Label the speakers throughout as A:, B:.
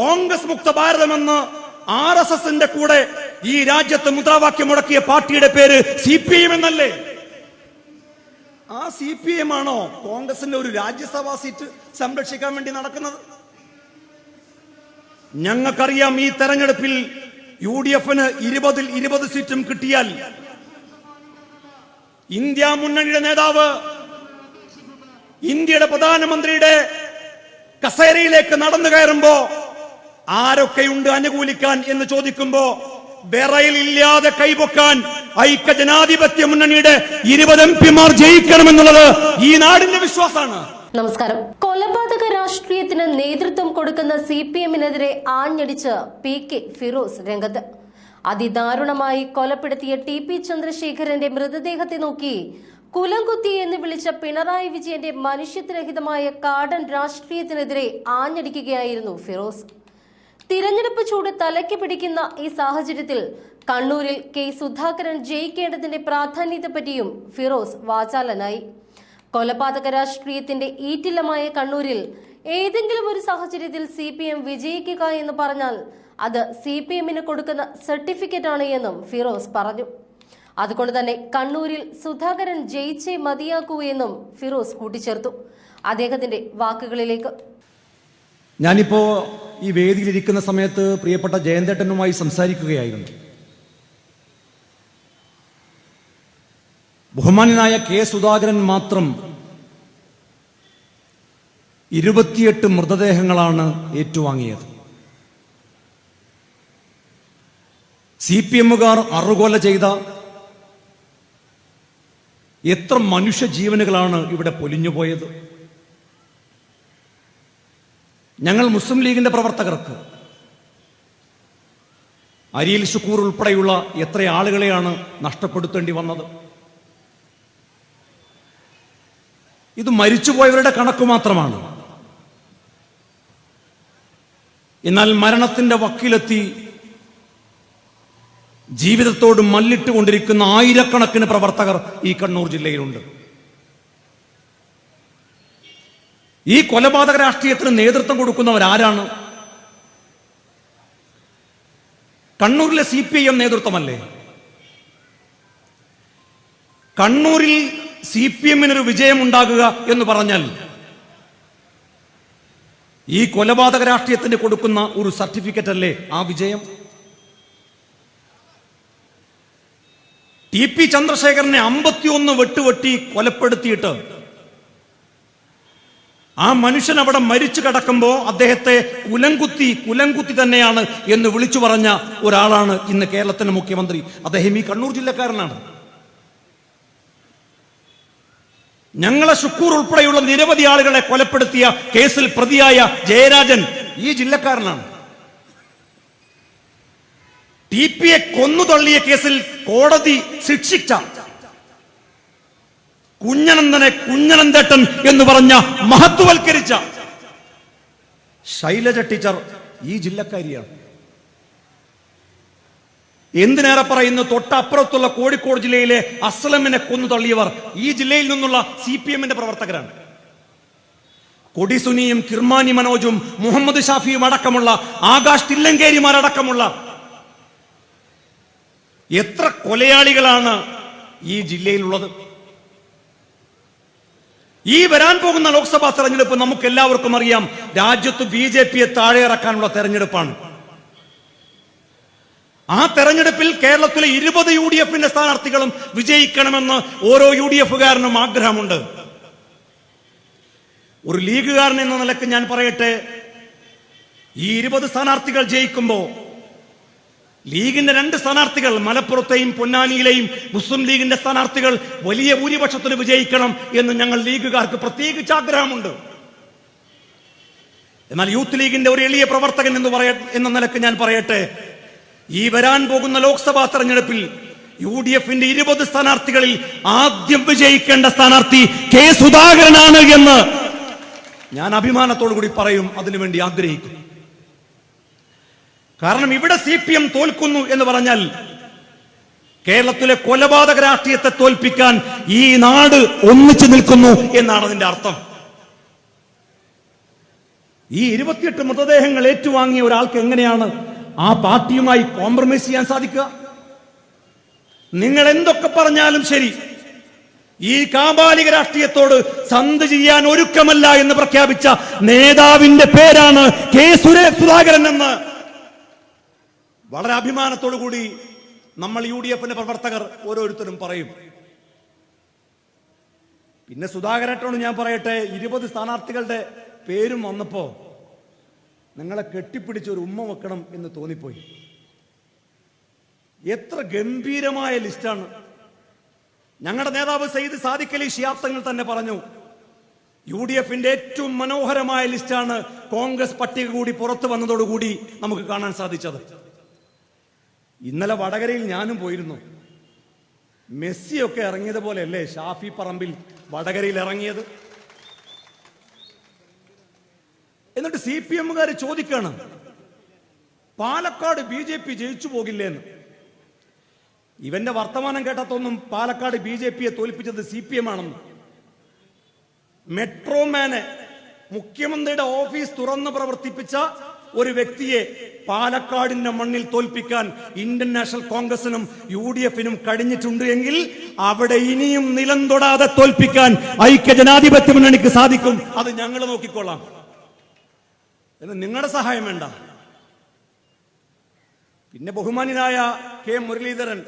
A: കോൺഗ്രസ് മുക്ത ഭാരതമെന്ന് R S എസിന്റെ കൂടെ ഈ രാജ്യത്ത് മുദ്രാവാക്യം മുടക്കിയ പാർട്ടിയുടെ പേര് സി പി എം എന്നല്ലേ? ആ സി പി എം ആണോ കോൺഗ്രസിന്റെ ഒരു രാജ്യസഭാ സീറ്റ് സംരക്ഷിക്കാൻ വേണ്ടി നടക്കുന്നത്? ഞങ്ങൾക്കറിയാം ഈ തെരഞ്ഞെടുപ്പിൽ യു ഡി എഫിന് ഇരുപതിൽ ഇരുപത് സീറ്റും കിട്ടിയാൽ ഇന്ത്യ മുന്നണിയുടെ നേതാവ് ഇന്ത്യയുടെ പ്രധാനമന്ത്രിയുടെ കസേരയിലേക്ക് നടന്നു കയറുമ്പോ ആരൊക്കെയുണ്ട് അനുകൂലിക്കാൻ എന്ന് ചോദിക്കുമ്പോ വിറയിലില്ലാതെ കൈപൊക്കാൻ ഐക്യ ജനാധിപത്യ മുന്നണിയുടെ ഇരുപത് എം പിമാർ ജയിക്കണമെന്നുള്ളത് ഈ നാടിന്റെ വിശ്വാസമാണ്.
B: നമസ്കാരം. കൊലപാതക രാഷ്ട്രീയത്തിന് നേതൃത്വം കൊടുക്കുന്ന സി പി എമ്മിനെതിരെ ആഞ്ഞടിച്ച് പി കെ ഫിറോസ് രംഗത്ത്. അതിദാരുണമായി കൊലപ്പെടുത്തിയ ടി പി ചന്ദ്രശേഖരന്റെ മൃതദേഹത്തെ നോക്കി കുലംകുത്തി എന്ന് വിളിച്ച പിണറായി വിജയന്റെ മനുഷ്യത്വരഹിതമായ കാടൻ രാഷ്ട്രീയത്തിനെതിരെ ആഞ്ഞടിക്കുകയായിരുന്നു ഫിറോസ്. തിരഞ്ഞെടുപ്പ് ചൂട് തലയ്ക്ക് പിടിക്കുന്ന ഈ സാഹചര്യത്തിൽ കണ്ണൂരിൽ കെ സുധാകരൻ ജയിക്കേണ്ടതിന്റെ പ്രാധാന്യത്തെപ്പറ്റിയും ഫിറോസ് വാചാലനായി. കൊലപാതക രാഷ്ട്രീയത്തിന്റെ ഈറ്റില്ലമായ കണ്ണൂരിൽ ഏതെങ്കിലും ഒരു സാഹചര്യത്തിൽ സി പി എം വിജയിക്കുക എന്ന് പറഞ്ഞാൽ അത് സി പി എമ്മിന് കൊടുക്കുന്ന സർട്ടിഫിക്കറ്റ് ആണ് എന്നും ഫിറോസ് പറഞ്ഞു. അതുകൊണ്ട് തന്നെ കണ്ണൂരിൽ സുധാകരൻ ജയിച്ചേ മതിയാക്കൂ എന്നും ഫിറോസ് കൂട്ടിച്ചേർത്തു. അദ്ദേഹത്തിന്റെ വാക്കുകളിലേക്ക്.
A: ഞാനിപ്പോ ഈ വേദിയിലിരിക്കുന്ന സമയത്ത് പ്രിയപ്പെട്ട ജയന്തേട്ടനുമായി സംസാരിക്കുകയായിരുന്നു. ബഹുമാനായ കെ സുധാകരൻ മാത്രം ഇരുപത്തിയെട്ട് മൃതദേഹങ്ങളാണ് ഏറ്റുവാങ്ങിയത്. സി പി എമ്മുകാർ അറുകൊല ചെയ്ത എത്ര മനുഷ്യ ജീവനുകളാണ് ഇവിടെ പൊലിഞ്ഞുപോയത്? ഞങ്ങൾ മുസ്ലിം ലീഗിന്റെ പ്രവർത്തകർക്ക് അരിയിൽ ഷുക്കൂർ ഉൾപ്പെടെയുള്ള എത്ര ആളുകളെയാണ് നഷ്ടപ്പെടുത്തേണ്ടി വന്നത്? ഇത് മരിച്ചുപോയവരുടെ കണക്ക് മാത്രമാണ്. എന്നാൽ മരണത്തിന്റെ വക്കിലെത്തി ജീവിതത്തോട് മല്ലിട്ടുകൊണ്ടിരിക്കുന്ന ആയിരക്കണക്കിന് പ്രവർത്തകർ ഈ കണ്ണൂർ ജില്ലയിലുണ്ട്. ഈ കൊലപാതക രാഷ്ട്രീയത്തിന് നേതൃത്വം കൊടുക്കുന്നവർ ആരാണ്? കണ്ണൂരിലെ സി പി എം നേതൃത്വമല്ലേ? കണ്ണൂരിൽ സി പി എമ്മിനൊരു വിജയമുണ്ടാകുക എന്ന് പറഞ്ഞാൽ ഈ കൊലപാതക രാഷ്ട്രീയത്തിന് കൊടുക്കുന്ന ഒരു സർട്ടിഫിക്കറ്റ് അല്ലേ ആ വിജയം? ടി പി ചന്ദ്രശേഖരനെ അമ്പത്തിയൊന്ന് വെട്ടുവെട്ടി കൊലപ്പെടുത്തിയിട്ട് ആ മനുഷ്യൻ അവിടെ മരിച്ചു കിടക്കുമ്പോൾ അദ്ദേഹത്തെ കുലംകുത്തി കുലംകുത്തി തന്നെയാണ് എന്ന് വിളിച്ചു പറഞ്ഞ ഒരാളാണ് ഇന്ന് കേരളത്തിന്റെ മുഖ്യമന്ത്രി. അദ്ദേഹം ഈ കണ്ണൂർ ജില്ലക്കാരനാണ്. ഞങ്ങളെ ഷുക്കൂർ ഉൾപ്പെടെയുള്ള നിരവധി ആളുകളെ കൊലപ്പെടുത്തിയ കേസിൽ പ്രതിയായ ജയരാജൻ ഈ ജില്ലക്കാരനാണ്. ടി പിയെ കൊന്നു തള്ളിയ കേസിൽ കോടതി ശിക്ഷിച്ച കുഞ്ഞനന്ദനെ കുഞ്ഞനന്തേട്ടൻ എന്ന് പറഞ്ഞ മഹത്വവൽക്കരിച്ച ശൈലജ ടീച്ചർ ഈ ജില്ലക്കാരിയാണ്. എന്തിനേറെ പറയുന്നു? തൊട്ടപ്പുറത്തുള്ള കോഴിക്കോട് ജില്ലയിലെ അസ്ലമിനെ കൊന്നു തള്ളിയവർ ഈ ജില്ലയിൽ നിന്നുള്ള സി പി എമ്മിന്റെ പ്രവർത്തകരാണ് കൊടിസുനിയും കിർമാനി മനോജും മുഹമ്മദ് ഷാഫിയും അടക്കമുള്ള ആകാശ് തില്ലങ്കേരിമാരടക്കമുള്ള എത്ര കൊലയാളികളാണ് ഈ ജില്ലയിലുള്ളത്? ഈ വരാൻ പോകുന്ന ലോക്സഭാ തെരഞ്ഞെടുപ്പ് നമുക്ക് എല്ലാവർക്കും അറിയാം. രാജ്യത്ത് ബി ജെ പിയെ താഴെ ഇറക്കാനുള്ള തെരഞ്ഞെടുപ്പാണ്. ആ തെരഞ്ഞെടുപ്പിൽ കേരളത്തിലെ ഇരുപത് യു ഡി എഫിന്റെ സ്ഥാനാർത്ഥികളും വിജയിക്കണമെന്ന് ഓരോ യു ഡി എഫുകാരനും ആഗ്രഹമുണ്ട്. ഒരു ലീഗുകാരൻ എന്ന നിലയ്ക്ക് ഞാൻ പറയട്ടെ ഈ ഇരുപത് സ്ഥാനാർത്ഥികൾ ജയിക്കുമ്പോ ലീഗിന്റെ രണ്ട് സ്ഥാനാർത്ഥികൾ മലപ്പുറത്തെയും പൊന്നാനിയിലെയും മുസ്ലിം ലീഗിന്റെ സ്ഥാനാർത്ഥികൾ വലിയ ഭൂരിപക്ഷത്തിന് വിജയിക്കണം എന്ന് ഞങ്ങൾ ലീഗുകാർക്ക് പ്രത്യേകിച്ച് ആഗ്രഹമുണ്ട്. എന്നാൽ യൂത്ത് ലീഗിന്റെ ഒരു എളിയ പ്രവർത്തകൻ എന്ന് പറയ എന്ന നിലയ്ക്ക് ഞാൻ പറയട്ടെ. ഈ വരാൻ പോകുന്ന ലോക്സഭാ തെരഞ്ഞെടുപ്പിൽ യു ഡി എഫിന്റെ ഇരുപത് സ്ഥാനാർത്ഥികളിൽ ആദ്യം വിജയിക്കേണ്ട സ്ഥാനാർത്ഥി കെ സുധാകരനാണ് എന്ന് ഞാൻ അഭിമാനത്തോടു കൂടി പറയും. അതിനുവേണ്ടി ആഗ്രഹിക്കും കാരണം ഇവിടെ സി പി എം തോൽക്കുന്നു എന്ന് പറഞ്ഞാൽ കേരളത്തിലെ കൊലപാതക രാഷ്ട്രീയത്തെ തോൽപ്പിക്കാൻ ഈ നാട് ഒന്നിച്ചു നിൽക്കുന്നു എന്നാണ് അതിന്റെ അർത്ഥം. ഈ ഇരുപത്തിയെട്ട് മൃതദേഹങ്ങൾ ഏറ്റുവാങ്ങിയ ഒരാൾക്ക് എങ്ങനെയാണ് ആ പാർട്ടിയുമായി കോംപ്രമൈസ് ചെയ്യാൻ സാധിക്കുക? നിങ്ങൾ എന്തൊക്കെ പറഞ്ഞാലും ശരി. ഈ കാബാലിക രാഷ്ട്രീയത്തോട് സന്ധി ചെയ്യാൻ ഒരുക്കമല്ല എന്ന് പ്രഖ്യാപിച്ച നേതാവിന്റെ പേരാണ് കെ സുരേഷ് സുധാകരൻ എന്ന്. വളരെ അഭിമാനത്തോടു കൂടി നമ്മൾ യു ഡി എഫിന്റെ പ്രവർത്തകർ ഓരോരുത്തരും പറയും. പിന്നെ സുധാകരനോട് ഞാൻ പറയട്ടെ ഇരുപത് സ്ഥാനാർത്ഥികളുടെ പേരും വന്നപ്പോ നിങ്ങളെ കെട്ടിപ്പിടിച്ച് ഒരു ഉമ്മ വെക്കണം എന്ന് തോന്നിപ്പോയി. എത്ര ഗംഭീരമായ ലിസ്റ്റാണ്. ഞങ്ങളുടെ നേതാവ് സയ്യിദ് സാദിഖ് അലി ഷിയാബ് തങ്ങൾ തന്നെ പറഞ്ഞു യു ഡി എഫിന്റെ ഏറ്റവും മനോഹരമായ ലിസ്റ്റാണ് കോൺഗ്രസ് പട്ടിക കൂടി പുറത്തു വന്നതോടുകൂടി നമുക്ക് കാണാൻ സാധിച്ചത്. ഇന്നലെ വടകരയിൽ ഞാനും പോയിരുന്നു. മെസ്സിയൊക്കെ ഇറങ്ങിയത് പോലെയല്ലേ ഷാഫി പറമ്പിൽ വടകരയിൽ ഇറങ്ങിയത്? എന്നിട്ട് സി പി എമ്മുകാർ ചോദിക്കാണ് പാലക്കാട് ബി ജെ പി ജയിച്ചു പോകില്ലേന്ന്. ഇവന്റെ വർത്തമാനം കേട്ടത്തൊന്നും പാലക്കാട് ബി ജെ പിയെ തോൽപ്പിച്ചത് സി പി എം ആണെന്ന് മെട്രോമാനെ മുഖ്യമന്ത്രിയുടെ ഓഫീസ് തുറന്ന് പ്രവർത്തിപ്പിച്ച ഒരു വ്യക്തിയെ പാലക്കാടിന്റെ മണ്ണിൽ തോൽപ്പിക്കാൻ ഇന്ത്യൻ നാഷണൽ കോൺഗ്രസിനും യു ഡി എഫിനും കഴിഞ്ഞിട്ടുണ്ട് എങ്കിൽ അവിടെ ഇനിയും നിലം തൊടാതെ തോൽപ്പിക്കാൻ ഐക്യ ജനാധിപത്യ മുന്നണിക്ക് സാധിക്കും. അത് ഞങ്ങൾ നോക്കിക്കൊള്ളാം. എന്ന് നിങ്ങളുടെ സഹായം വേണ്ട. പിന്നെ ബഹുമാനിതായ കെ മുരളീധരൻ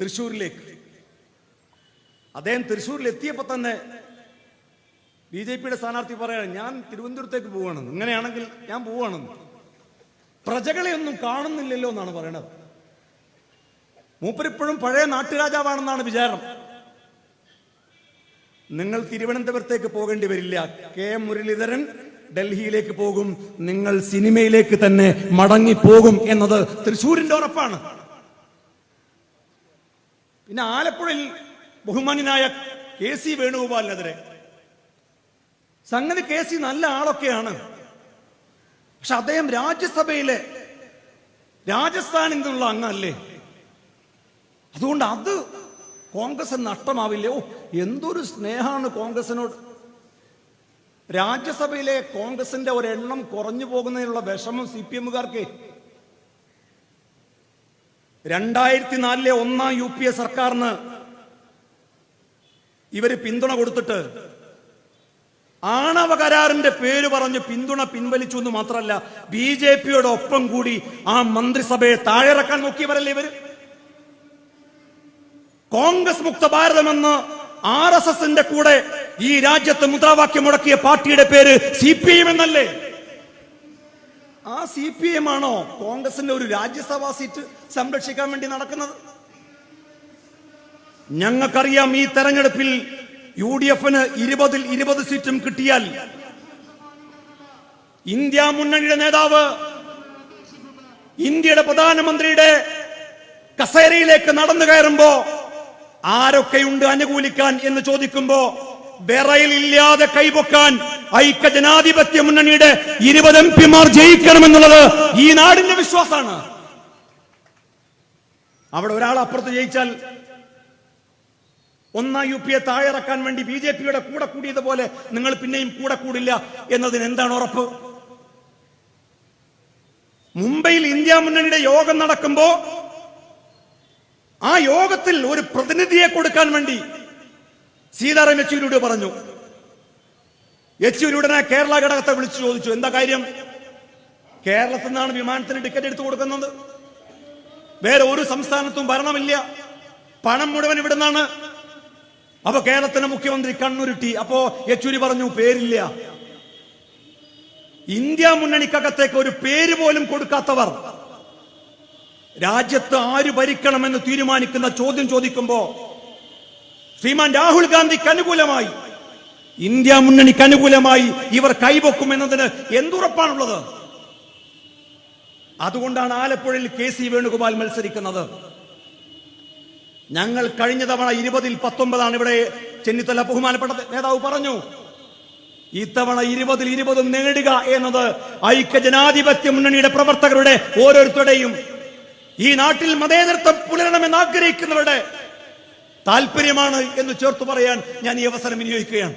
A: തൃശൂരിലേക്ക് അദ്ദേഹം തൃശൂരിൽ എത്തിയപ്പോ തന്നെ ബി ജെ പിയുടെ സ്ഥാനാർത്ഥി പറയാണ് ഞാൻ തിരുവനന്തപുരത്തേക്ക് പോവുകയാണെന്ന്. ഇങ്ങനെയാണെങ്കിൽ ഞാൻ പോവാണെന്ന് പ്രജകളെ ഒന്നും കാണുന്നില്ലല്ലോ എന്നാണ് പറയണത്. മൂപ്പരിപ്പോഴും പഴയ നാട്ടുരാജാവാണെന്നാണ് വിചാരം. നിങ്ങൾ തിരുവനന്തപുരത്തേക്ക് പോകേണ്ടി വരില്ല. കെ. മുരളീധരൻ ഡൽഹിയിലേക്ക് പോകും. നിങ്ങൾ സിനിമയിലേക്ക് തന്നെ മടങ്ങിപ്പോകും എന്നത് തൃശൂരിന്റെ ഉറപ്പാണ്. പിന്നെ ആലപ്പുഴയിൽ ബഹുമാന്യനായ കെ സി വേണുഗോപാലിനെതിരെ സംഗതി കെ സി നല്ല ആളൊക്കെയാണ്. പക്ഷെ അദ്ദേഹം രാജ്യസഭയിലെ രാജസ്ഥാനിൽ നിന്നുള്ള അംഗമല്ലേ. അതുകൊണ്ട് അത് കോൺഗ്രസ് നഷ്ടമാവില്ലേ? ഓ എന്തൊരു സ്നേഹമാണ് കോൺഗ്രസിനോട്. രാജ്യസഭയിലെ കോൺഗ്രസിന്റെ ഒരെണ്ണം കുറഞ്ഞു പോകുന്നതിനുള്ള വിഷമം സി പി എമ്മുകാർക്ക്. രണ്ടായിരത്തി നാലിലെ ഒന്നാം യു പി എ സർക്കാരിന് ഇവർ പിന്തുണ കൊടുത്തിട്ട് ആണവ കരാറിന്റെ പേര് പറഞ്ഞ് പിന്തുണ പിൻവലിച്ചു എന്ന് മാത്രമല്ല ബി ജെ പിയുടെ ഒപ്പം കൂടി ആ മന്ത്രിസഭയെ താഴെറക്കാൻ നോക്കിയവരല്ലേ ഇവർ? കോൺഗ്രസ് മുക്ത ഭാരതമെന്ന് ആർ എസ് എസിന്റെ കൂടെ ഈ രാജ്യത്ത് മുദ്രാവാക്യം മുടക്കിയ പാർട്ടിയുടെ പേര് സി പി എം എന്നല്ലേ? ആ സി പി എം ആണോ കോൺഗ്രസിന്റെ ഒരു രാജ്യസഭാ സീറ്റ് സംരക്ഷിക്കാൻ വേണ്ടി നടക്കുന്നത്? ഞങ്ങൾക്കറിയാം ഈ തെരഞ്ഞെടുപ്പിൽ യു ഡി എഫിന് ഇരുപതിൽ ഇരുപത് സീറ്റും കിട്ടിയാൽ ഇന്ത്യ മുന്നണിയുടെ നേതാവ് ഇന്ത്യയുടെ പ്രധാനമന്ത്രിയുടെ കസേരയിലേക്ക് നടന്നു കയറുമ്പോ ആരൊക്കെയുണ്ട് അനുകൂലിക്കാൻ എന്ന് ചോദിക്കുമ്പോ വിറയിലില്ലാതെ കൈപൊക്കാൻ ഐക്യ ജനാധിപത്യ മുന്നണിയുടെ ഇരുപത് എം പിമാർ ജയിക്കണമെന്നുള്ളത് ഈ നാടിന്റെ വിശ്വാസമാണ്. അവിടെ ഒരാൾ അപ്പുറത്ത് ജയിച്ചാൽ ഒന്നാം യു പി എ താഴെറക്കാൻ വേണ്ടി ബി ജെ പിയുടെ കൂടെ കൂടിയതുപോലെ നിങ്ങൾ പിന്നെയും കൂടെ കൂടില്ല എന്നതിന് എന്താണ് ഉറപ്പ്? മുംബൈയിൽ ഇന്ത്യ മുന്നണിയുടെ യോഗം നടക്കുമ്പോ ആ യോഗത്തിൽ ഒരു പ്രതിനിധിയെ കൊടുക്കാൻ വേണ്ടി സീതാറാം യെച്ചൂരിയോട് പറഞ്ഞു. യെച്ചൂരിയുടനെ കേരള ഘടകത്തെ വിളിച്ചു ചോദിച്ചു എന്താ കാര്യം? കേരളത്തിൽ നിന്നാണ് വിമാനത്തിന് ടിക്കറ്റ് എടുത്തു കൊടുക്കുന്നത്? വേറെ ഒരു സംസ്ഥാനത്തും ഭരണമില്ല. പണം മുഴുവൻ ഇവിടുന്നാണ് അപ്പൊ കേരളത്തിന്റെ മുഖ്യമന്ത്രി കണ്ണുരുട്ടി. അപ്പോ യെച്ചൂരി പറഞ്ഞു പേരില്ല. ഇന്ത്യ മുന്നണിക്കകത്തേക്ക് ഒരു പേര് പോലും കൊടുക്കാത്തവർ രാജ്യത്ത് ആര് ഭരിക്കണമെന്ന് തീരുമാനിക്കുന്ന ചോദ്യം ചോദിക്കുമ്പോ ശ്രീമാൻ രാഹുൽ ഗാന്ധിക്ക് അനുകൂലമായി ഇന്ത്യ മുന്നണിക്ക് അനുകൂലമായി ഇവർ കൈവക്കും എന്നതിന് എന്തുറപ്പാണുള്ളത്? അതുകൊണ്ടാണ് ആലപ്പുഴയിൽ കെ സി വേണുഗോപാൽ മത്സരിക്കുന്നത്. ഞങ്ങൾ കഴിഞ്ഞ തവണ ഇരുപതിൽ പത്തൊമ്പതാണ് ഇവിടെ ചെന്നിത്തല ബഹുമാനപ്പെട്ട നേതാവ് പറഞ്ഞു ഇത്തവണ ഇരുപതിൽ ഇരുപതും നേടുക എന്നത് ഐക്യ ജനാധിപത്യ മുന്നണിയുടെ പ്രവർത്തകരുടെ ഓരോരുത്തരുടെയും ഈ നാട്ടിൽ മതേതരത്വം പുലരണമെന്ന് ആഗ്രഹിക്കുന്നവരുടെ താല്പര്യമാണ് എന്ന് ചേർത്ത് പറയാൻ ഞാൻ ഈ അവസരം വിനിയോഗിക്കുകയാണ്.